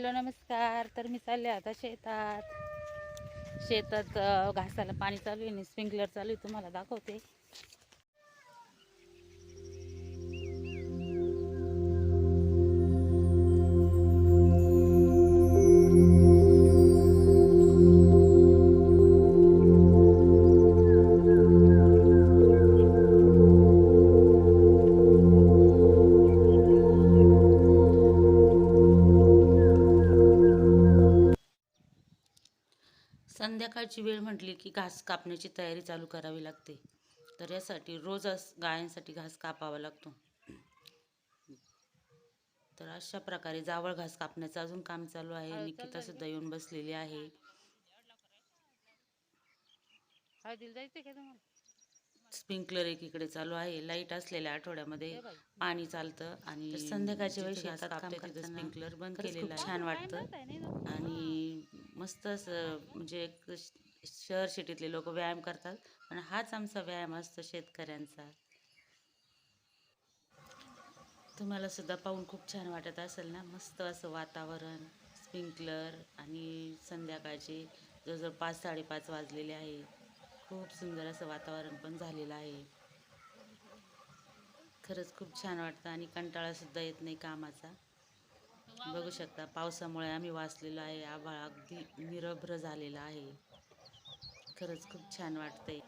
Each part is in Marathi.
हॅलो नमस्कार. तर मी चालले आता शेतात. शेतात घासाला पाणी चालू आहे आणि स्प्रिंकलर चालू आहे. तुम्हाला दाखवते. संध्याकाळची वेळ म्हटली की घास कापण्याची तयारी चालू करावी लागते. तर यासाठी रोज गायांसाठी घास कापावा लागतो. तर अशा प्रकारे जावळ घास कापण्याचं अजून काम चालू आहे. निकिता सुद्धा येऊन बसलेली आहे. स्प्रिंकलर एकीकडे चालू आहे. लाइट असलेल्या आठवड्यामध्ये. पाणी चालतं आणि संध्याकाळच्या वेळी स्प्रिंकलर बंद केलेलं छान वाटतं? आणि मस्त असं म्हणजे एक शहर सिटीतले लोक व्यायाम करतात. पण हाच आमचा व्यायाम असतो शेतकऱ्यांचा. तुम्हाला सुद्धा पाहून खूप छान वाटत असेल ना? मस्त असं वातावरण स्प्रिंकलर आणि संध्याकाळचे जवळजवळ पाच साडेपाच वाजलेले आहे. खूप सुंदर असं वातावरण पण झालेलं आहे. खरंच खूप छान वाटतं आणि कंटाळासुद्धा येत नाही कामाचा. बघू शकता पावसामुळे आम्ही वाचलेलो आहे. आभाळ अगदी निरभ्र झालेला आहे. खरंच खूप छान वाटतंय.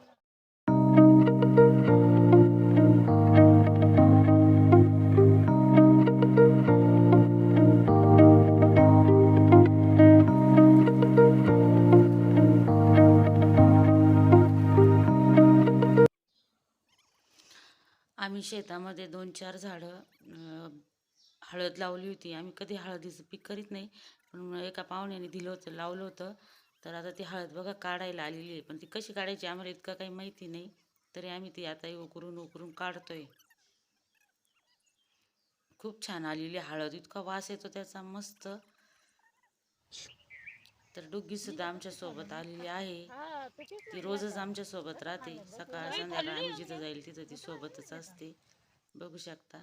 आम्ही शेतामध्ये दोन चार झाडं हळद लावली होती. आम्ही कधी हळदीचं पीक करीत नाही. पण एका पाहुण्याने दिलं होतं लावलं होतं. तर आता ती हळद बघा काढायला आलेली आहे. पण ती कशी काढायची आम्हाला इतकं काही माहिती नाही. तरी आम्ही ती आता उकरून उकरून काढतोय. खूप छान आलेली हळद. इतका वास येतो त्याचा मस्त. तर डुग्गी सुद्धा आमच्यासोबत आलेली आहे. ती रोजच आमच्यासोबत राहते. सकाळ संध्याकाळ आम्ही जिथं जाईल तिथं ती सोबतच असते. बघू शकता.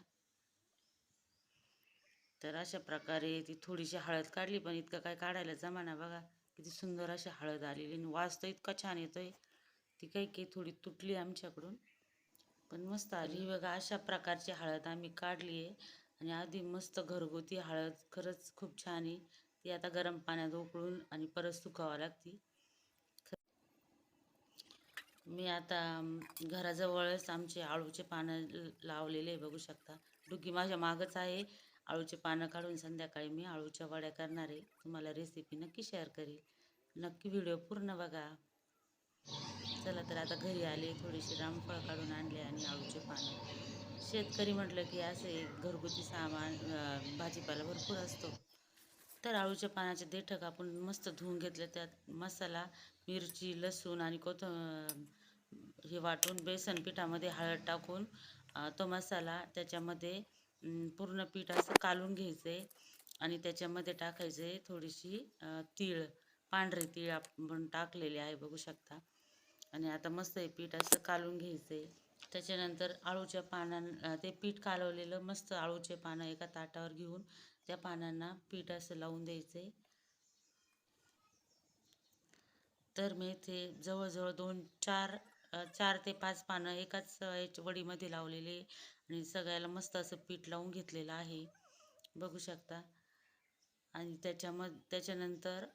तर अशा प्रकारे ती थोडीशी हळद काढली पण इतकं काय काढायला जमाना बघा. किती सुंदर अशी हळद आलेली आणि वास तर इतका छान येतोय. ती काही काही थोडी तुटली आमच्याकडून. पण मस्त आली. बघा अशा प्रकारची हळद आम्ही काढली आहे. आणि आधी मस्त घरगुती हळद खरंच खूप छान आहे. ती आता गरम पाण्यात उकळून आणि परत सुकावं लागती. मी आता घराजवळच आमचे आळूचे पानं लावलेले आहे बघू शकता. डुगी माझ्या मागच आहे. आळूचे पानं काढून संध्याकाळी मी आळूच्या वड्या करणार आहे. तुम्हाला रेसिपी नक्की शेअर करेल. नक्की व्हिडिओ पूर्ण बघा. चला तर आता घरी आले थोडीशी रामफळ काढून आणले आणि आळूचे पानं. शेतकरी म्हटलं की असे घरगुती सामान भाजीपाला भरपूर असतो. तर आळूच्या पानाचे देठ कापून मस्त धुवून घेतले. त्यात मसाला मिरची लसूण आणि कोथ हे वाटून बेसन पिठामध्ये हळद टाकून तो मसाला त्याच्यामध्ये पूर्ण पीठ असं कालून घ्यायचे आणि त्याच्यामध्ये टाकायचे थोडीशी तीळ पांढरे तीळ आपण टाकलेले आहे बघू शकता. आणि आता मस्त हे पीठ असं कालून घ्यायचे त्याच्यानंतर आळूच्या पानां ते पीठ कालवलेलं मस्त आळूचे पानं एका ताटावर घेऊन त्या पानांना पीठ असं लावून द्यायचे तर मी ते जवळजवळ दोन चार चार ते पाच पानं एकाच याच्या वडीमध्ये लावलेले आणि सगळ्याला मस्त असं पीठ लावून घेतलेलं आहे. बघू शकता. आणि त्याच्याम त्याच्यानंतर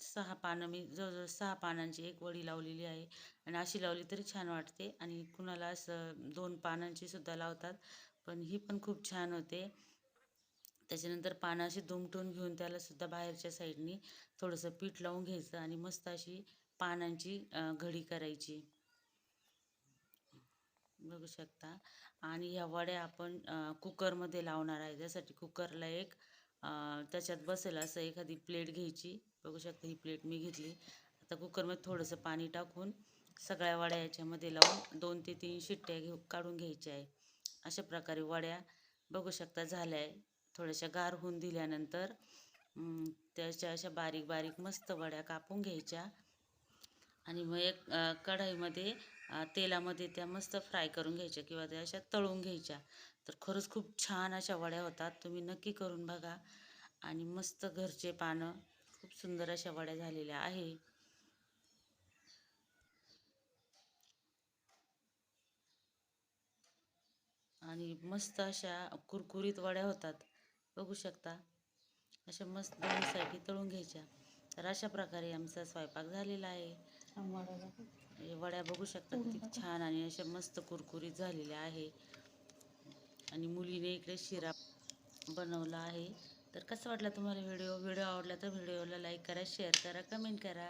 सहा पानं मी जवळजवळ सहा पानांची एक वडी लावलेली आहे. आणि अशी लावली तरी छान वाटते. आणि कुणाला असं दोन पानांची सुद्धा लावतात पण ही पण खूप छान होते. त्याच्यानंतर पानं अशी दुमटून घेऊन त्याला सुद्धा बाहेरच्या साईडनी थोडंसं पीठ लावून घ्यायचं आणि मस्त अशी पानांची घडी करायची. बघू शकता. आणि ह्या वड्या आपण कुकरमध्ये लावणार आहे. त्यासाठी कुकरला एक त्याच्यात बसेल असं एखादी प्लेट घ्यायची. बघू शकता ही प्लेट मी घेतली. आता कुकरमध्ये थोडंसं पाणी टाकून सगळ्या वड्या याच्यामध्ये लावून दोन ते तीन शिट्ट्या घेऊ काढून घ्यायच्या आहे. अशा प्रकारे वड्या बघू शकता झाल्या आहे. थोड्याशा गार होऊन दिल्यानंतर त्याच्या अशा बारीक बारीक मस्त वड्या कापून घ्यायच्या. आणि मग एक कढाईमध्ये तेलामध्ये त्या मस्त फ्राय करून घ्यायच्या किंवा त्या अशा तळून घ्यायच्या. तर खरंच खूप छान अशा वड्या होतात. तुम्ही नक्की करून बघा. आणि मस्त घरचे पानं खूप सुंदर अशा वड्या झालेल्या आहे. आणि मस्त अशा कुरकुरीत वड्या होतात. बघू शकता. अशा मस्त दोन्ही साईडनी तळून घ्यायच्या. तर अशा प्रकारे आमचा स्वयंपाक झालेला आहे. वड्या बघू शकता किती छान आणि अशा मस्त कुरकुरीत झालेल्या आहे. आणि मुलीने इकडे शिरा बनवला आहे. तर कसं वाटलं तुम्हाला व्हिडिओ? व्हिडिओ आवडला तर व्हिडिओला लाईक करा शेअर करा कमेंट करा.